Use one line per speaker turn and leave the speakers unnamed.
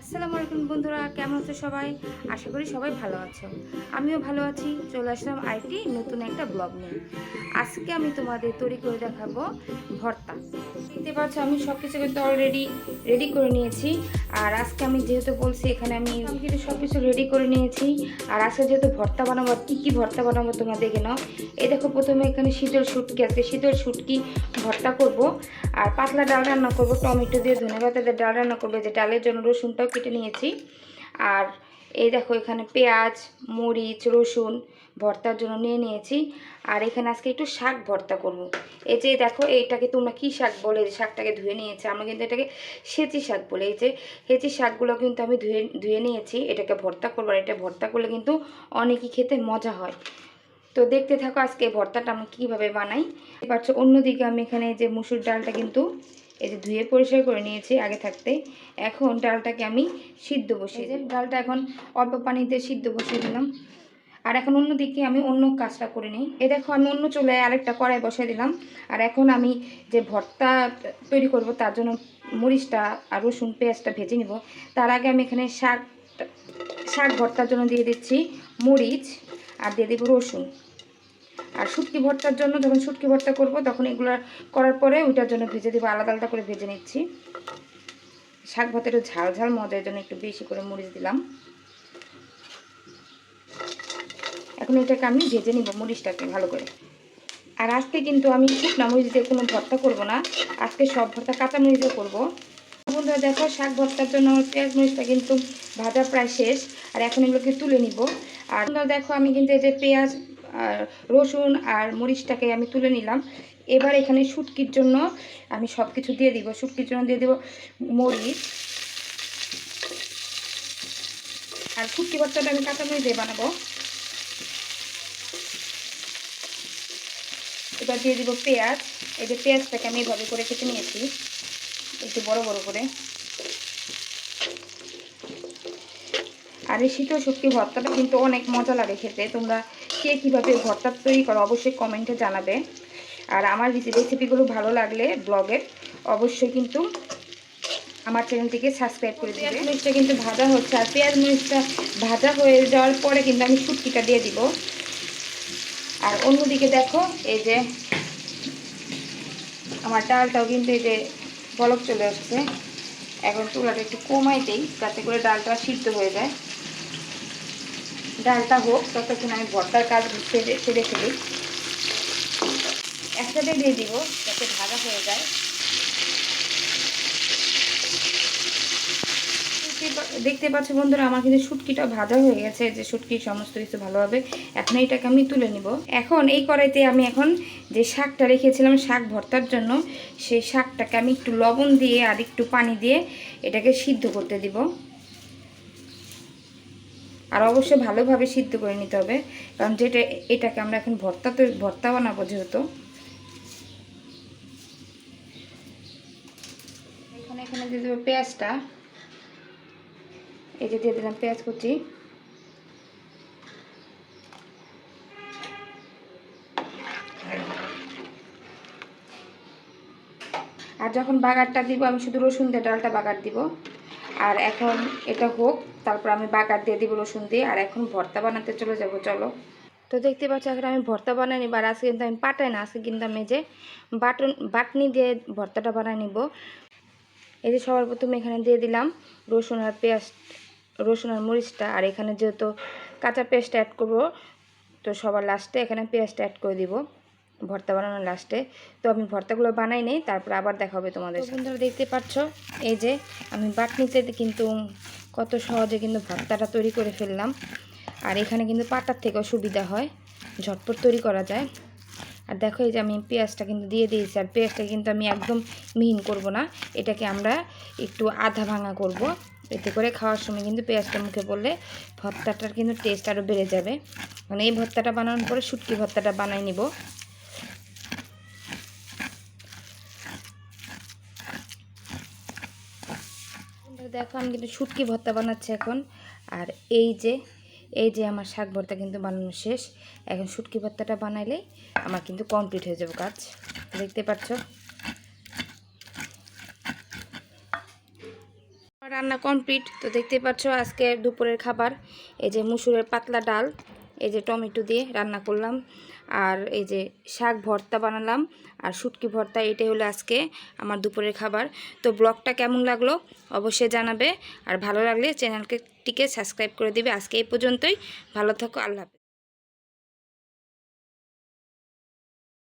আসসালামু আলাইকুম বন্ধুরা, কেমন আছো সবাই? আশা করি সবাই ভালো আছো। আমিও ভালো আছি, চলে আসলাম আইটি নতুন একটা ব্লগ নিয়ে। আজকে আমি তোমাদের তৈরি করে দেখাবো ভর্তা। দেখতে পাচ্ছ, আমি সব কিছু কিন্তু অলরেডি রেডি করে নিয়েছি। আর আজকে আমি যেহেতু বলছি, এখানে আমি কিন্তু সব কিছু রেডি করে নিয়েছি। আর আজকে যেহেতু ভর্তা বানাবো কী কী ভর্তা বানাবো তোমরা দেখে নাও। এই দেখো, প্রথমে এখানে শীতল শুটকি আজকে শীতল শুটকি ভর্তা করব। আর পাতলা ডাল রান্না করব, টমেটো দিয়ে ধনে পাতা দিয়ে ডাল রান্না করব। যে ডালের জন্য রসুনটাও কেটে নিয়েছি। আর এই দেখো এখানে পেঁয়াজ, মরিচ, রসুন ভর্তার জন্য নিয়ে নিয়েছি। আর এখানে আজকে একটু শাক ভর্তা করব। এই যে দেখো, এইটাকে তোমরা কি শাক বলে? এই শাকটাকে ধুয়ে নিয়েছি। আমরা কিন্তু এটাকে সেচি শাক বলে। এই যে হেঁচি শাকগুলো কিন্তু আমি ধুয়ে ধুয়ে নিয়েছি। এটাকে ভর্তা করব। আর এটা ভর্তা করলে কিন্তু অনেকই খেতে মজা হয়। তো দেখতে থাকো আজকে ভর্তাটা আমি কীভাবে বানাই। পারছ, অন্যদিকে আমি এখানে যে মুসুর ডালটা কিন্তু এই যে ধুয়ে পরিষ্কার করে নিয়েছি আগে থাকতে এখন ডালটাকে আমি সিদ্ধ বসিয়ে দিই ডালটা এখন অল্প পানিতে সিদ্ধ বসিয়ে দিলাম। আর এখন অন্যদিকে আমি অন্য কাজটা করে নিই। এ দেখো আমি অন্য চুলায় আরেকটা কড়াই বসিয়ে দিলাম। আর এখন আমি যে ভর্তা তৈরি করব তার জন্য মরিচটা আর রসুন পেঁয়াজটা ভেজে নিব। তার আগে আমি এখানে শাক শাক ভর্তার জন্য দিয়ে দিচ্ছি মরিচ আর দিয়ে দেবো রসুন। আর শুটকি ভর্তার জন্য যখন শুটকি ভর্তা করব, তখন এগুলো করার পরে ওইটার জন্য ভেজে দেবো, আলাদা আলাদা করে ভেজে নিচ্ছি। শাক একটু ঝাল ঝাল মজার জন্য একটু বেশি করে মরিচ দিলাম। এখন এটাকে আমি ভেজে নিব মরিচটাকে ভালো করে। আর আজকে কিন্তু আমি শুকনা মরিচ দিয়ে কোনো ভর্তা করব না, আজকে সব ভর্তা কাঁচা মরিচ দিয়ে করব। বন্ধুরা দেখো, শাক ভর্তার জন্য আমার পেঁয়াজ মরিচটা কিন্তু ভাজা প্রায় শেষ, আর এখন এগুলোকে তুলে নিব। আর দেখো, আমি কিন্তু এই যে পেঁয়াজ রসুন আর মরিচটাকে আমি তুলে নিলাম। এবার এখানে শুটকির জন্য আমি সব কিছু দিয়ে দিব। শুটকির জন্য দিয়ে দেবো মরিচ। আর শুটকি ভর্তাটা আমি কাঁচা মরিচ দিয়ে বানাবো। এবার দিয়ে দিব পেঁয়াজ। এই যে পেঁয়াজটাকে আমি এভাবে করে কেটে নিয়েছি। একটু বড় বড় করে। আর এই শীতল শুটকি ভর্তাটা কিন্তু অনেক মজা লাগে খেতে। তোমরা কে কীভাবে ঘরটা তৈরি করো, অবশ্যই কমেন্টে জানাবে। আর আমার রেসিপিগুলো ভালো লাগলে ব্লগের, অবশ্যই কিন্তু আমার চ্যানেলটিকে সাবস্ক্রাইব করে দেবে। পেঁয়াজ মরিচটা কিন্তু ভাজা হচ্ছে, আর পেঁয়াজ মরিচটা ভাজা হয়ে যাওয়ার পরে কিন্তু আমি শুটকিটা দিয়ে দিব। আর অন্যদিকে দেখো, এই যে আমার ডালটাও কিন্তু এই যে বলক চলে আসছে। এখন চুলাটা একটু কমাই দিই, যাতে করে ডালটা সিদ্ধ হয়ে যায়। ডালটা হোক, ততক্ষণ আমি ভর্তার কাজ সেরে সেরে ফেলি। একসাথে দিয়ে দিব, যাতে ভাজা হয়ে যায়। দেখতে পাচ্ছ বন্ধুরা, আমার কিন্তু শুটকিটা ভাজা হয়ে গেছে, যে শুটকি সমস্ত কিছু ভালোভাবে এখন এইটাকে আমি তুলে নিব। এখন এই কড়াইতে আমি এখন যে শাকটা রেখেছিলাম, শাক ভর্তার জন্য, সেই শাকটাকে আমি একটু লবণ দিয়ে আর একটু পানি দিয়ে এটাকে সিদ্ধ করতে দিব। আর অবশ্যই ভালোভাবে সিদ্ধ করে নিতে হবে। কারণ যেটা, এটাকে আমরা এখন ভর্তা তো ভর্তা বানাবো যেহেতু। এখানে এখানে দিয়ে দেবো পেঁয়াজটা। এই যে দিয়ে দিলাম পেঁয়াজ কুচি। আর যখন বাগারটা দিব, আমি শুধু রসুন দিয়ে ডালটা বাগার দিব। আর এখন এটা হোক, তারপর আমি বাগার দিয়ে দিব রসুন দিয়ে, আর এখন ভর্তা বানাতে চলে যাব, চলো। তো দেখতে পাচ্ছ, এখন আমি ভর্তা বানাই নিব, আর আজকে কিন্তু আমি পাটাই না, আজকে কিন্তু আমি যে বাটন, বাটনি দিয়ে ভর্তাটা বানাই নিব। এই যে সবার প্রথমে এখানে দিয়ে দিলাম রসুন আর পেঁয়াজ, রসুন আর মরিচটা, আর এখানে যেহেতু কাঁচা পেস্ট অ্যাড করব, তো সবার লাস্টে এখানে পেঁয়াজটা অ্যাড করে দিব। ভর্তা বানানোর লাস্টে তো আমি ভর্তাগুলো বানাই নেই তারপর আবার দেখা হবে তোমাদের বন্ধুরা দেখতে পাচ্ছ এই যে আমি বাটনিতে কিন্তু কত সহজে কিন্তু ভর্তাটা তৈরি করে ফেললাম। আর এখানে কিন্তু পাটার থেকেও সুবিধা হয় ঝটপট তৈরি করা যায়। আর দেখো এই যে আমি পেঁয়াজটা কিন্তু দিয়ে দিয়েছি আর পেঁয়াজটা কিন্তু আমি একদম মিহিন করব না এটাকে আমরা একটু আধা ভাঙা করব। এতে করে খাওয়ার সময় কিন্তু পেঁয়াজটা মুখে পড়লে ভর্তাটার কিন্তু টেস্ট আরও বেড়ে যাবে। মানে এই ভর্তাটা বানানোর পরে শুটকি ভর্তাটা বানাই নিব। দেখো, আমি কিন্তু শুটকি ভর্তা বানাচ্ছি এখন। আর এই যে এই যে আমার শাক ভর্তা কিন্তু বানানো শেষ। এখন শুটকি ভর্তাটা বানাইলেই আমার কিন্তু কমপ্লিট হয়ে যাবে কাজ। দেখতে পাচ্ছ? রান্না কমপ্লিট তো দেখতে পাচ্ছ আজকে দুপুরের খাবার। এই যে মুসুরের পাতলা ডাল। এই যে টমেটো দিয়ে রান্না করলাম আর এই যে শাক ভর্তা বানালাম আর শুটকি ভর্তা, এটাই হলো আজকে আমার দুপুরের খাবার। তো ব্লগটা কেমন লাগল অবশ্যই জানাবে আর ভালো লাগলে চ্যানেলকে টিকে সাবস্ক্রাইব করে দিবে। আজকে এই পর্যন্তই। ভালো থাকো, আল্লাহ